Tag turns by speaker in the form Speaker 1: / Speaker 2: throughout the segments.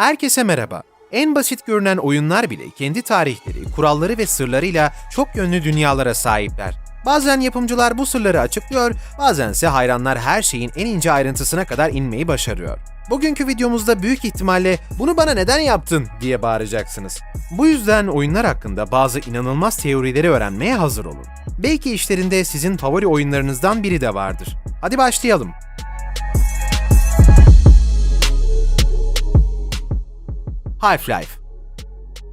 Speaker 1: Herkese merhaba. En basit görünen oyunlar bile kendi tarihleri, kuralları ve sırlarıyla çok yönlü dünyalara sahipler. Bazen yapımcılar bu sırları açıklıyor, bazense hayranlar her şeyin en ince ayrıntısına kadar inmeyi başarıyor. Bugünkü videomuzda büyük ihtimalle bunu bana neden yaptın diye bağıracaksınız. Bu yüzden oyunlar hakkında bazı inanılmaz teorileri öğrenmeye hazır olun. Belki işlerinde sizin favori oyunlarınızdan biri de vardır. Hadi başlayalım. Half-Life.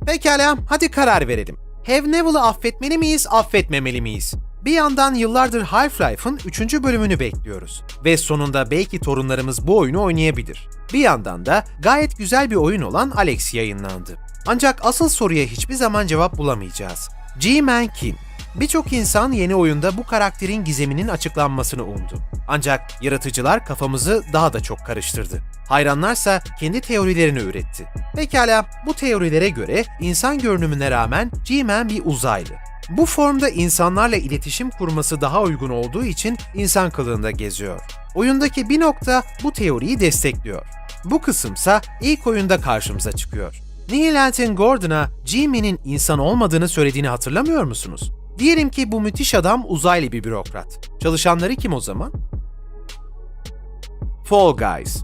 Speaker 1: Pekala, hadi karar verelim. Have affetmeli miyiz, affetmemeli miyiz? Bir yandan yıllardır Half-Life'ın 3. bölümünü bekliyoruz. Ve sonunda belki torunlarımız bu oyunu oynayabilir. Bir yandan da gayet güzel bir oyun olan Alex yayınlandı. Ancak asıl soruya hiçbir zaman cevap bulamayacağız. G-Man kim? Birçok insan yeni oyunda bu karakterin gizeminin açıklanmasını umdu. Ancak yaratıcılar kafamızı daha da çok karıştırdı. Hayranlarsa kendi teorilerini üretti. Pekala, bu teorilere göre insan görünümüne rağmen G-Man bir uzaylı. Bu formda insanlarla iletişim kurması daha uygun olduğu için insan kılığında geziyor. Oyundaki bir nokta bu teoriyi destekliyor. Bu kısımsa ilk oyunda karşımıza çıkıyor. Neil Gordon'a G-Man'in insan olmadığını söylediğini hatırlamıyor musunuz? Diyelim ki bu müthiş adam uzaylı bir bürokrat. Çalışanları kim o zaman? Fall Guys.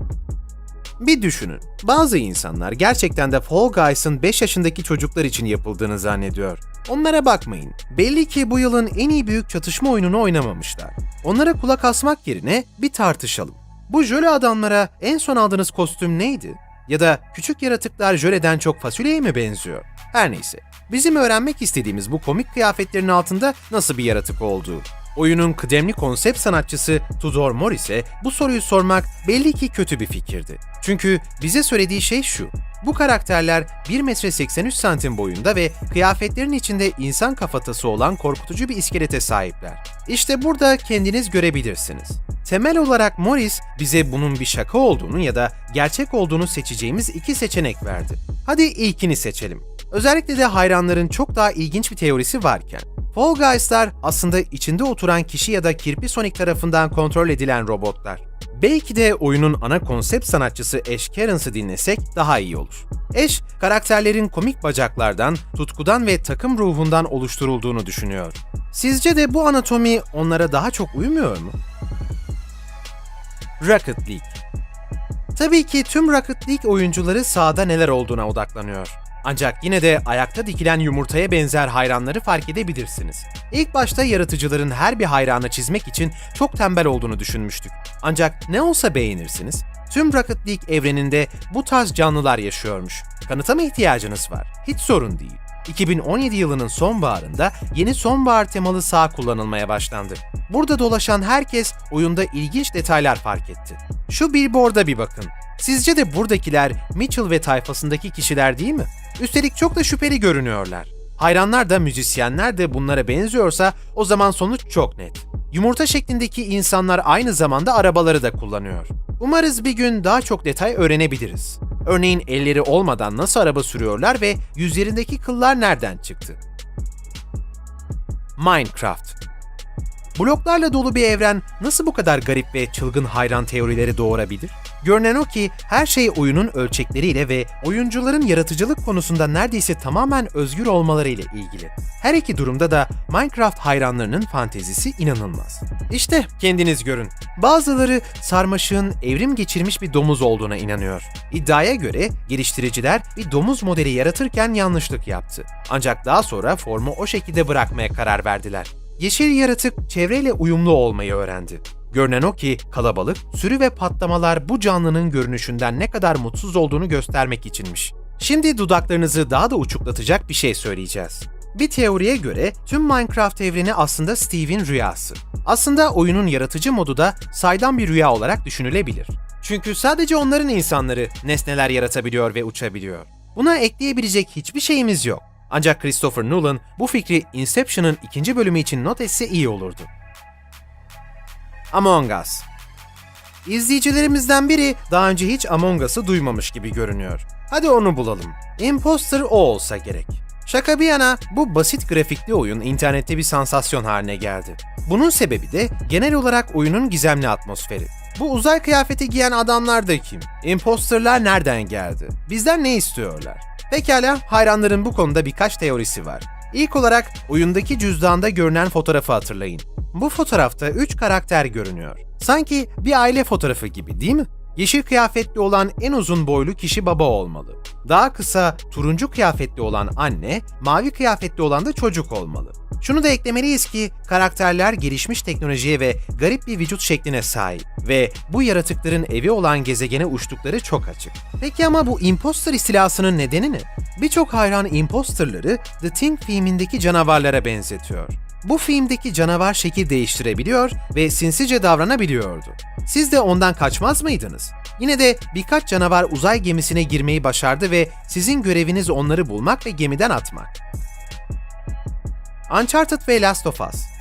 Speaker 1: Bir düşünün. Bazı insanlar gerçekten de Fall Guys'ın 5 yaşındaki çocuklar için yapıldığını zannediyor. Onlara bakmayın. Belli ki bu yılın en iyi büyük çatışma oyununu oynamamışlar. Onlara kulak asmak yerine bir tartışalım. Bu jöle adamlara en son aldığınız kostüm neydi? Ya da küçük yaratıklar jöleden çok fasulyeye mi benziyor? Her neyse. Bizim öğrenmek istediğimiz bu komik kıyafetlerin altında nasıl bir yaratık olduğu. Oyunun kıdemli konsept sanatçısı Tudor Morris'e bu soruyu sormak belli ki kötü bir fikirdi. Çünkü bize söylediği şey şu. Bu karakterler 1 metre 83 santim boyunda ve kıyafetlerin içinde insan kafatası olan korkutucu bir iskelete sahipler. İşte burada kendiniz görebilirsiniz. Temel olarak Morris bize bunun bir şaka olduğunu ya da gerçek olduğunu seçeceğimiz iki seçenek verdi. Hadi ilkini seçelim. Özellikle de hayranların çok daha ilginç bir teorisi varken. Fall Guys'lar aslında içinde oturan kişi ya da kirpi Sonic tarafından kontrol edilen robotlar. Belki de oyunun ana konsept sanatçısı Ash Carons'ı dinlesek daha iyi olur. Ash, karakterlerin komik bacaklardan, tutkudan ve takım ruhundan oluşturulduğunu düşünüyor. Sizce de bu anatomi onlara daha çok uymuyor mu? Rocket League Tabii ki tüm Rocket League oyuncuları sahada neler olduğuna odaklanıyor. Ancak yine de ayakta dikilen yumurtaya benzer hayranları fark edebilirsiniz. İlk başta yaratıcıların her bir hayranı çizmek için çok tembel olduğunu düşünmüştük. Ancak ne olsa beğenirsiniz. Tüm Rocket League evreninde bu tarz canlılar yaşıyormuş. Kanıta mı ihtiyacınız var? Hiç sorun değil. 2017 yılının sonbaharında yeni sonbahar temalı saha kullanılmaya başlandı. Burada dolaşan herkes oyunda ilginç detaylar fark etti. Şu billboard'a bir bakın. Sizce de buradakiler Mitchell ve tayfasındaki kişiler değil mi? Üstelik çok da şüpheli görünüyorlar. Hayranlar da müzisyenler de bunlara benziyorsa o zaman sonuç çok net. Yumurta şeklindeki insanlar aynı zamanda arabaları da kullanıyor. Umarız bir gün daha çok detay öğrenebiliriz. Örneğin elleri olmadan nasıl araba sürüyorlar ve yüzlerindeki kıllar nereden çıktı? Minecraft Bloklarla dolu bir evren nasıl bu kadar garip ve çılgın hayran teorileri doğurabilir? Görünen o ki her şey oyunun ölçekleriyle ve oyuncuların yaratıcılık konusunda neredeyse tamamen özgür olmalarıyla ilgili. Her iki durumda da Minecraft hayranlarının fantezisi inanılmaz. İşte kendiniz görün. Bazıları sarmaşığın evrim geçirmiş bir domuz olduğuna inanıyor. İddiaya göre geliştiriciler bir domuz modeli yaratırken yanlışlık yaptı. Ancak daha sonra formu o şekilde bırakmaya karar verdiler. Yeşil yaratık çevreyle uyumlu olmayı öğrendi. Görünen o ki kalabalık, sürü ve patlamalar bu canlının görünüşünden ne kadar mutsuz olduğunu göstermek içinmiş. Şimdi dudaklarınızı daha da uçuklatacak bir şey söyleyeceğiz. Bir teoriye göre tüm Minecraft evreni aslında Steve'in rüyası. Aslında oyunun yaratıcı modu da saydam bir rüya olarak düşünülebilir. Çünkü sadece onların insanları nesneler yaratabiliyor ve uçabiliyor. Buna ekleyebilecek hiçbir şeyimiz yok. Ancak Christopher Nolan bu fikri Inception'ın ikinci bölümü için not etse iyi olurdu. Among Us İzleyicilerimizden biri daha önce hiç Among Us'ı duymamış gibi görünüyor. Hadi onu bulalım. Imposter o olsa gerek. Şaka bir yana bu basit grafikli oyun internette bir sansasyon haline geldi. Bunun sebebi de genel olarak oyunun gizemli atmosferi. Bu uzay kıyafeti giyen adamlar da kim? Imposterlar nereden geldi? Bizden ne istiyorlar? Pekala, hayranların bu konuda birkaç teorisi var. İlk olarak oyundaki cüzdanda görünen fotoğrafı hatırlayın. Bu fotoğrafta 3 karakter görünüyor. Sanki bir aile fotoğrafı gibi değil mi? Yeşil kıyafetli olan en uzun boylu kişi baba olmalı. Daha kısa turuncu kıyafetli olan anne, mavi kıyafetli olan da çocuk olmalı. Şunu da eklemeliyiz ki karakterler gelişmiş teknolojiye ve garip bir vücut şekline sahip ve bu yaratıkların evi olan gezegene uçtukları çok açık. Peki ama bu imposter istilasının nedeni ne? Birçok hayran imposterları The Thing filmindeki canavarlara benzetiyor. Bu filmdeki canavar şekil değiştirebiliyor ve sinsice davranabiliyordu. Siz de ondan kaçmaz mıydınız? Yine de birkaç canavar uzay gemisine girmeyi başardı ve sizin göreviniz onları bulmak ve gemiden atmak. Uncharted ve Last of Us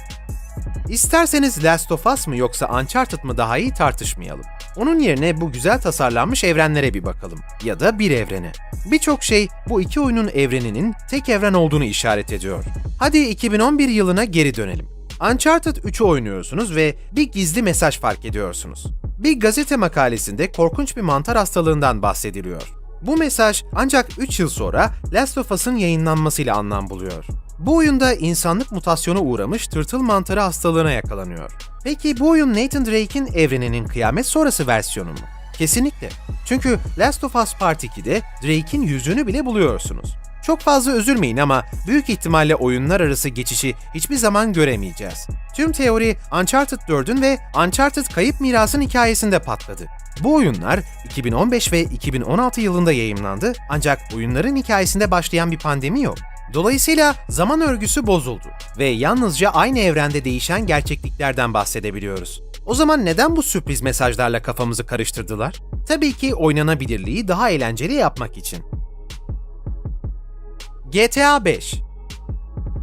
Speaker 1: İsterseniz Last of Us mı yoksa Uncharted mı daha iyi tartışmayalım. Onun yerine bu güzel tasarlanmış evrenlere bir bakalım. Ya da bir evrene. Birçok şey bu iki oyunun evreninin tek evren olduğunu işaret ediyor. Hadi 2011 yılına geri dönelim. Uncharted 3'ü oynuyorsunuz ve bir gizli mesaj fark ediyorsunuz. Bir gazete makalesinde korkunç bir mantar hastalığından bahsediliyor. Bu mesaj ancak 3 yıl sonra Last of Us'ın yayınlanmasıyla anlam buluyor. Bu oyunda insanlık mutasyona uğramış tırtıl mantarı hastalığına yakalanıyor. Peki bu oyun Nathan Drake'in evreninin kıyamet sonrası versiyonu mu? Kesinlikle. Çünkü Last of Us Part 2'de Drake'in yüzünü bile buluyorsunuz. Çok fazla üzülmeyin ama büyük ihtimalle oyunlar arası geçişi hiçbir zaman göremeyeceğiz. Tüm teori Uncharted 4'ün ve Uncharted Kayıp Miras'ın hikayesinde patladı. Bu oyunlar 2015 ve 2016 yılında yayımlandı ancak oyunların hikayesinde başlayan bir pandemi yok. Dolayısıyla zaman örgüsü bozuldu ve yalnızca aynı evrende değişen gerçekliklerden bahsedebiliyoruz. O zaman neden bu sürpriz mesajlarla kafamızı karıştırdılar? Tabii ki oynanabilirliği daha eğlenceli yapmak için. GTA 5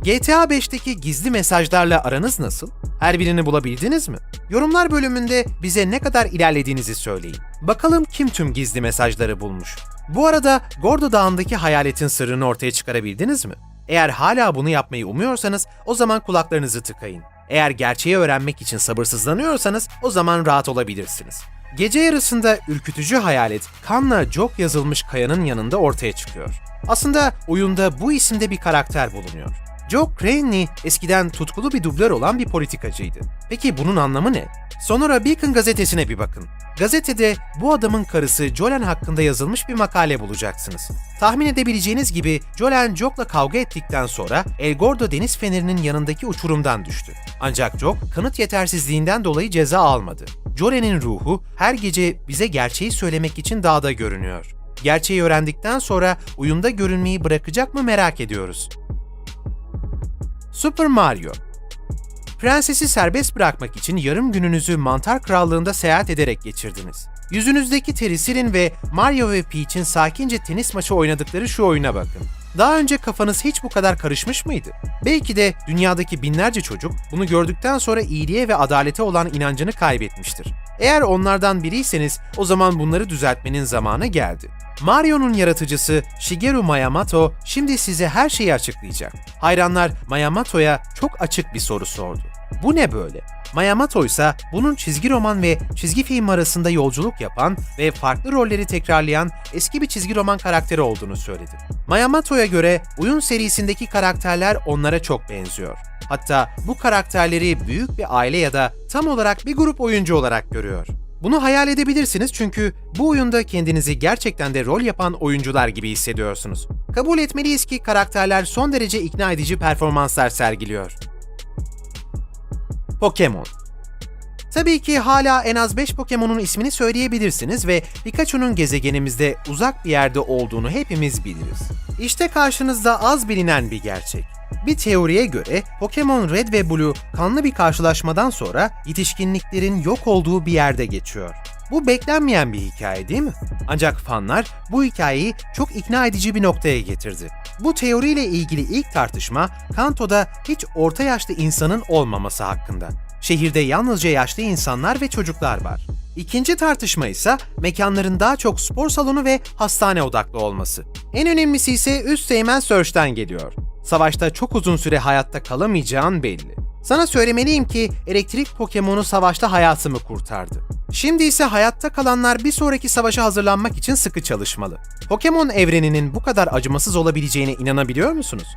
Speaker 1: GTA 5'teki gizli mesajlarla aranız nasıl? Her birini bulabildiniz mi? Yorumlar bölümünde bize ne kadar ilerlediğinizi söyleyin. Bakalım kim tüm gizli mesajları bulmuş. Bu arada Gordo Dağı'ndaki hayaletin sırrını ortaya çıkarabildiniz mi? Eğer hala bunu yapmayı umuyorsanız o zaman kulaklarınızı tıkayın. Eğer gerçeği öğrenmek için sabırsızlanıyorsanız o zaman rahat olabilirsiniz. Gece yarısında ürkütücü hayalet kanla Jock yazılmış kayanın yanında ortaya çıkıyor. Aslında oyunda bu isimde bir karakter bulunuyor. Jock Craney eskiden tutkulu bir dublör olan bir politikacıydı. Peki bunun anlamı ne? Sonra Beacon gazetesine bir bakın. Gazetede bu adamın karısı Jolen hakkında yazılmış bir makale bulacaksınız. Tahmin edebileceğiniz gibi Jolen Jock'la kavga ettikten sonra El Gordo deniz fenerinin yanındaki uçurumdan düştü. Ancak Jock kanıt yetersizliğinden dolayı ceza almadı. Jolen'in ruhu her gece bize gerçeği söylemek için dağda görünüyor. Gerçeği öğrendikten sonra oyunda görünmeyi bırakacak mı merak ediyoruz. Super Mario Prensesi serbest bırakmak için yarım gününüzü Mantar Krallığı'nda seyahat ederek geçirdiniz. Yüzünüzdeki teri silin ve Mario ve Peach'in sakince tenis maçı oynadıkları şu oyuna bakın. Daha önce kafanız hiç bu kadar karışmış mıydı? Belki de dünyadaki binlerce çocuk bunu gördükten sonra iyiliğe ve adalete olan inancını kaybetmiştir. Eğer onlardan biriyseniz o zaman bunları düzeltmenin zamanı geldi. Mario'nun yaratıcısı Shigeru Miyamoto şimdi size her şeyi açıklayacak. Hayranlar Miyamoto'ya çok açık bir soru sordu. Bu ne böyle? Miyamoto ise bunun çizgi roman ve çizgi film arasında yolculuk yapan ve farklı rolleri tekrarlayan eski bir çizgi roman karakteri olduğunu söyledi. Miyamoto'ya göre oyun serisindeki karakterler onlara çok benziyor. Hatta bu karakterleri büyük bir aile ya da tam olarak bir grup oyuncu olarak görüyor. Bunu hayal edebilirsiniz çünkü bu oyunda kendinizi gerçekten de rol yapan oyuncular gibi hissediyorsunuz. Kabul etmeliyiz ki karakterler son derece ikna edici performanslar sergiliyor. Pokemon Tabii ki hala en az 5 Pokemon'un ismini söyleyebilirsiniz ve Pikachu'nun gezegenimizde uzak bir yerde olduğunu hepimiz biliriz. İşte karşınızda az bilinen bir gerçek. Bir teoriye göre Pokemon Red ve Blue kanlı bir karşılaşmadan sonra yetişkinliklerin yok olduğu bir yerde geçiyor. Bu beklenmeyen bir hikaye değil mi? Ancak fanlar bu hikayeyi çok ikna edici bir noktaya getirdi. Bu teoriyle ilgili ilk tartışma Kanto'da hiç orta yaşlı insanın olmaması hakkında. Şehirde yalnızca yaşlı insanlar ve çocuklar var. İkinci tartışma ise mekanların daha çok spor salonu ve hastane odaklı olması. En önemlisi ise üst Seymen Search'ten geliyor. Savaşta çok uzun süre hayatta kalamayacağın belli. Sana söylemeliyim ki elektrik Pokemon'u savaşta hayatımı kurtardı. Şimdi ise hayatta kalanlar bir sonraki savaşa hazırlanmak için sıkı çalışmalı. Pokemon evreninin bu kadar acımasız olabileceğine inanabiliyor musunuz?